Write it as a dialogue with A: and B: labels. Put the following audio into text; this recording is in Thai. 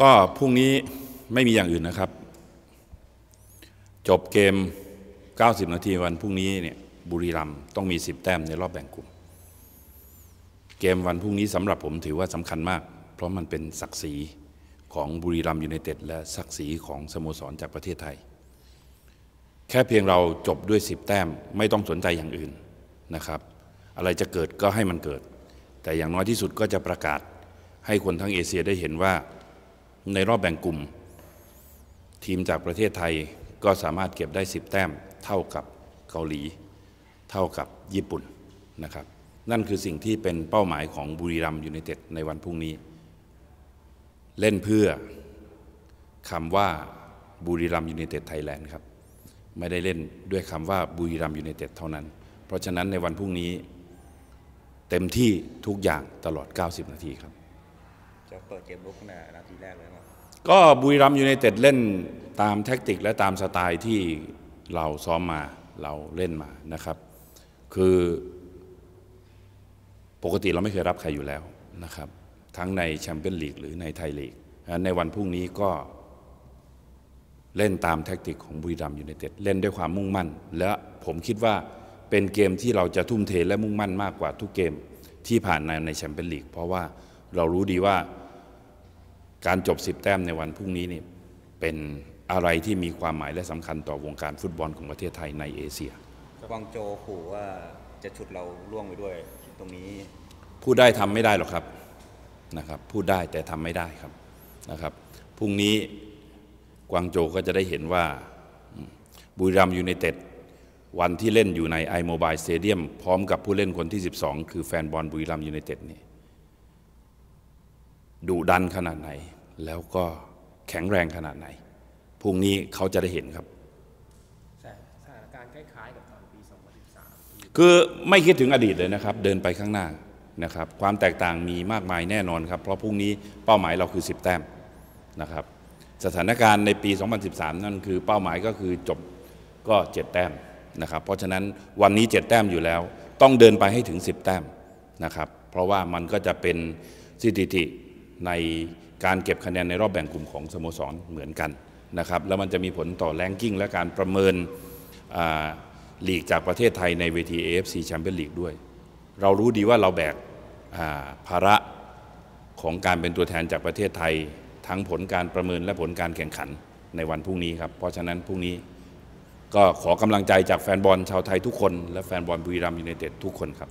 A: ก็พรุ่งนี้ไม่มีอย่างอื่นนะครับ จบเกม 90 นาทีวันพรุ่งนี้เนี่ยบุรีรัมย์ต้องมี 10 แต้มในรอบแบ่งกลุ่ม เกมวันพรุ่งนี้สำหรับผมถือว่าสำคัญมาก เพราะมันเป็นศักดิ์ศรีของบุรีรัมย์ยูไนเต็ดและศักดิ์ศรีของสโมสรจากประเทศไทย แค่เพียงเราจบด้วย 10 แต้มไม่ต้องสนใจอย่างอื่นนะครับ อะไรจะเกิดก็ให้มันเกิด แต่อย่างน้อยที่สุดก็จะประกาศให้คนทั้งเอเชียได้เห็นว่า ในรอบแบ่งกลุ่ม ทีมจากประเทศไทยก็สามารถเก็บได้ 10 แต้มเท่ากับเกาหลี เท่ากับญี่ปุ่นนะครับนั่นคือสิ่งที่เป็นเป้าหมายของบุรีรัมยูไนเต็ดในวันพรุ่งนี้ เล่นเพื่อคำว่าบุรีรัมยูไนเต็ดไทยแลนด์ครับไม่ได้เล่นด้วยคำว่าบุรีรัมย์ยูไนเต็ดเท่านั้น เพราะฉะนั้นในวันพรุ่งนี้ เต็มที่ทุกอย่างตลอด 90 นาทีครับ
B: จะเปิดเกมลุกในนาทีแรกเลยมั้ง
A: ก็บุรีรัมยูไนเต็ดเล่นตามแท็กติกและตามสไตล์ที่เราซ้อมมาเราเล่นมานะครับ คือปกติเราไม่เคยรับใครอยู่แล้วนะครับ ทั้งในแชมเปี้ยนลีกหรือในไทยลีกในวันพรุ่งนี้ก็เล่นตามแท็กติกของบุรีรัมย์ยูไนเต็ดเล่นด้วยความมุ่งมั่น และผมคิดว่าเป็นเกมที่เราจะทุ่มเทและมุ่งมั่นมากกว่าทุกเกมที่ผ่านมาในแชมเปี้ยนลีกเพราะว่าเรารู้ดีว่า การจบ10แต้มในวันพรุ่งนี้นี่เป็นอะไรที่มีความหมายและสำคัญต่อวงการฟุตบอลของประเทศไทยในเอเชีย
B: กวางโจวขู่ว่าจะฉุดเราล่วงไปด้วยตรงนี้
A: พูดได้ทำไม่ได้หรอกครับนะครับ พูดได้แต่ทำไม่ได้ครับนะครับพรุ่งนี้กวางโจวก็จะได้เห็นว่าอืมบุรีรัมย์ยูไนเต็ดวันที่เล่นอยู่ในไอโมบายสเตเดียมพร้อมกับผู้เล่นคนที่ 12 คือแฟนบอลบุรีรัมย์ยูไนเต็ดนี่ ดุดันขนาดไหน แล้วก็แข็งแรงขนาดไหนพรุ่งนี้เขาจะได้เห็นครับ
C: สถานการณ์คล้ายๆกับตอนปี 2013
A: คือไม่คิดถึงอดีตเลยนะครับ เดินไปข้างหน้านะครับ ความแตกต่างมีมากมายแน่นอนครับ เพราะพรุ่งนี้เป้าหมายเราคือ 10 แต้มนะครับสถานการณ์ในปี 2013 นั่นคือเป้าหมายก็คือจบก็ 7 แต้มนะครับ เพราะฉะนั้นวันนี้ 7 แต้มอยู่แล้ว ต้องเดินไปให้ถึง 10 แต้มนะครับ เพราะว่ามันก็จะเป็นสถิติ ในการเก็บคะแนนในรอบแบ่งกลุ่มของสโมสรเหมือนกันนะครับแล้วมันจะมีผลต่อแรงกิ้งและการประเมินลีกจากประเทศไทยในเวที AFC แชมเปี้ยนลีกด้วย เรารู้ดีว่าเราแบกาภาระของการเป็นตัวแทนจากประเทศไทย ทั้งผลการประเมินและผลการแข่งขันในวันพรุ่งนี้ครับ เพราะฉะนั้นพรุ่งนี้ก็ขอกำลังใจจากแฟนบอลชาวไทยทุกคน และแฟนบอลบุรีรัมย์ยูไนเต็ดทุกคนครับ